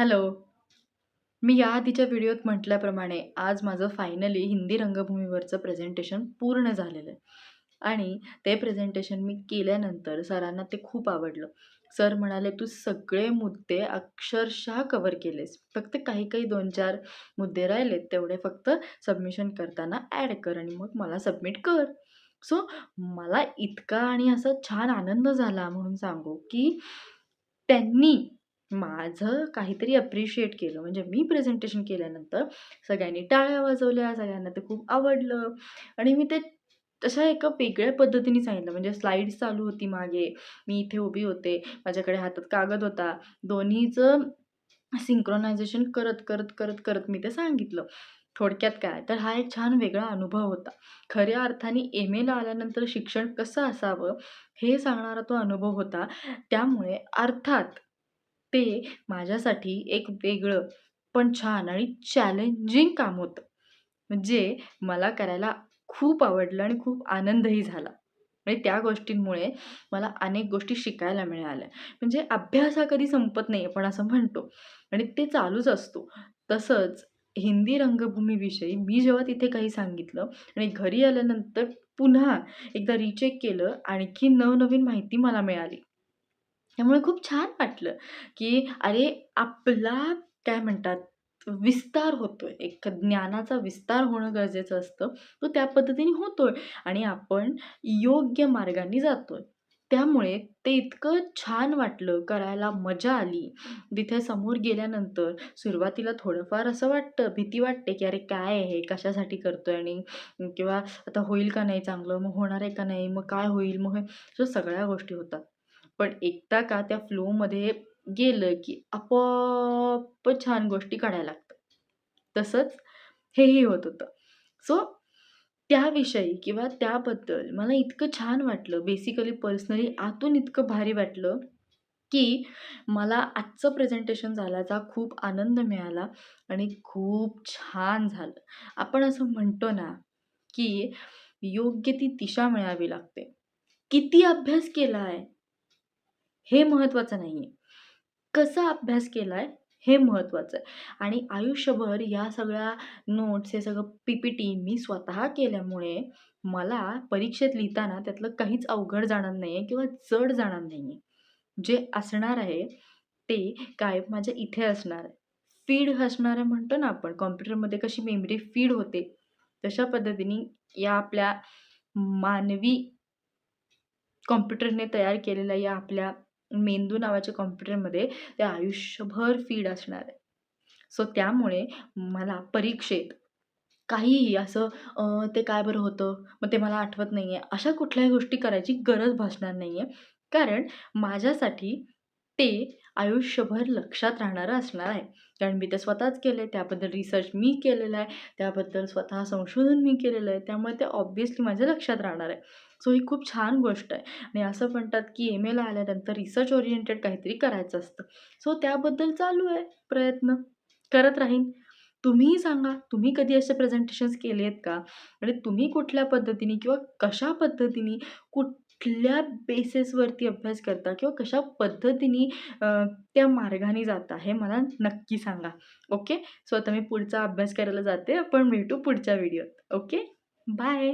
Hello. मी या आधीच्या व्हिडिओत म्हटल्याप्रमाणे आज माझं फायनली हिंदी रंगभूमीवरचं प्रेझेंटेशन पूर्ण झालेलं आहे आणि ते प्रेझेंटेशन मी केल्यानंतर सरांना ते खूप आवडलं. सर म्हणाले, "तू सगळे मुद्दे अक्षरशः कवर केलेस. फक्त काही-काही 2-4 मुद्दे राहिलेत, तेवढे फक्त सबमिशन करताना ॲड कर आणि मग मला सबमिट कर." सो मला इतका आणि असा छान आनंद झाला म्हणून सांगू, की त्यांनी माझं काहीतरी अप्रिशिएट केलं. म्हणजे मी प्रेझेंटेशन केल्यानंतर सगळ्यांनी टाळ्या वाजवल्या, सगळ्यांना ते खूप आवडलं आणि मी ते तशा एका वेगळ्या पद्धतीने सांगितलं. म्हणजे स्लाईड्स चालू होती मागे, मी इथे उभी होते, माझ्याकडे हातात कागद होता. दोन्हीचं सिंक्रोनायझेशन करत, करत, करत, करत मी ते सांगितलं. थोडक्यात काय, तर हा एक छान वेगळा अनुभव होता. खऱ्या अर्थाने एम-एला आल्यानंतर शिक्षण कसं असावं, हे सांगणारा तो अनुभव होता. त्यामुळे अर्थात ते माझ्यासाठी एक वेगळं, पण छान आणि चॅलेंजिंग काम होतं. म्हणजे मला करायला खूप आवडलं आणि खूप आनंदही झाला. आणि त्या गोष्टींमुळे मला अनेक गोष्टी शिकायला मिळाल्या. म्हणजे अभ्यास हा कधी संपत नाही आपण असं म्हणतो आणि ते चालूच असतो. तसंच हिंदी रंगभूमीविषयी मी जेव्हा तिथे काही सांगितलं आणि घरी आल्यानंतर पुन्हा एकदा रिचेक केलं, आणखी नवनवीन माहिती मला मिळाली. त्यामुळे खूप छान वाटलं, की अरे आपला काय म्हणतात विस्तार होतो आहे एक ज्ञानाचा विस्तार होणं गरजेचं असतं. तो त्या पद्धतीने होतो आहे आणि आपण योग्य मार्गाने जातो आहे त्यामुळे ते इतकं छान वाटलं, करायला मजा आली. तिथे समोर गेल्यानंतर सुरुवातीला थोडंफार असं वाटतं, भीती वाटते, की अरे काय आहे कशासाठी करतो आहे आणि किंवा आता होईल का नाही चांगलं? मग होणार आहे का नाही? मग काय होईल? मग हे सगळ्या गोष्टी होतात. पण एकदा का त्या फ्लोमध्ये गेलं, की आपोआप छान गोष्टी काढायला लागतात. तसंच हेही होत होतं. सो त्याविषयी किंवा त्याबद्दल मला इतकं छान वाटलं. बेसिकली पर्सनली आतून इतकं भारी वाटलं, की मला आजचं प्रेझेंटेशन झाल्याचा खूप आनंद मिळाला आणि खूप छान झालं. आपण असं म्हणतो ना, की योग्य ती दिशा मिळावी लागते. किती अभ्यास केला आहे हे महत्त्वाचं नाही आहे कसा अभ्यास केला आहे हे महत्त्वाचं आहे. आणि आयुष्यभर या सगळ्या नोट्स, हे सगळं पी-पी-टी मी स्वतः केल्यामुळे मला परीक्षेत लिहिताना त्यातलं काहीच अवघड जाणार नाही आहे किंवा जड जाणार नाही आहे जे असणार आहे ते कायम माझ्या इथे असणार आहे. फीड असणार आहे म्हणतो ना आपण कॉम्प्युटरमध्ये कशी मेमरी फीड होते, तशा पद्धतीने या आपल्या मानवी कॉम्प्युटरने तयार केलेल्या या आपल्या मेंदू नावाच्या कॉम्प्युटरमध्ये ते आयुष्यभर फीड असणार आहे. सो त्यामुळे मला परीक्षेत काहीही असं ते काय बरं होतं? मग ते मला आठवत नाही आहे अशा कुठल्याही गोष्टी करायची गरज भासणार नाही आहे कारण माझ्यासाठी ते आयुष्यभर लक्षात राहणारं असणार आहे. कारण मी ते स्वतःच केलंय. त्याबद्दल रिसर्च मी केलेला आहे. त्याबद्दल स्वतः संशोधन मी केलेलं आहे. त्यामुळे ते ऑब्व्हियसली माझ्या लक्षात राहणार आहे. सो ही खूप छान गोष्ट आहे आणि असं म्हणतात, की एम-एला आल्यानंतर रिसर्च ओरिएंटेड काहीतरी करायचं असतं. सो त्याबद्दल चालू आहे प्रयत्न. करत राहीन. तुम्हीही सांगा, तुम्ही कधी असे प्रेझेंटेशन्स केले आहेत का? आणि तुम्ही कुठल्या पद्धतीने किंवा कशा पद्धतीने, कुठल्या बेसेसवरती अभ्यास करता किंवा कशा पद्धतीने त्या मार्गाने जाता हे मला नक्की सांगा. ओके. सो आता मी पुढचा अभ्यास करायला जाते. आपण भेटू पुढच्या व्हिडिओत. ओके. बाय.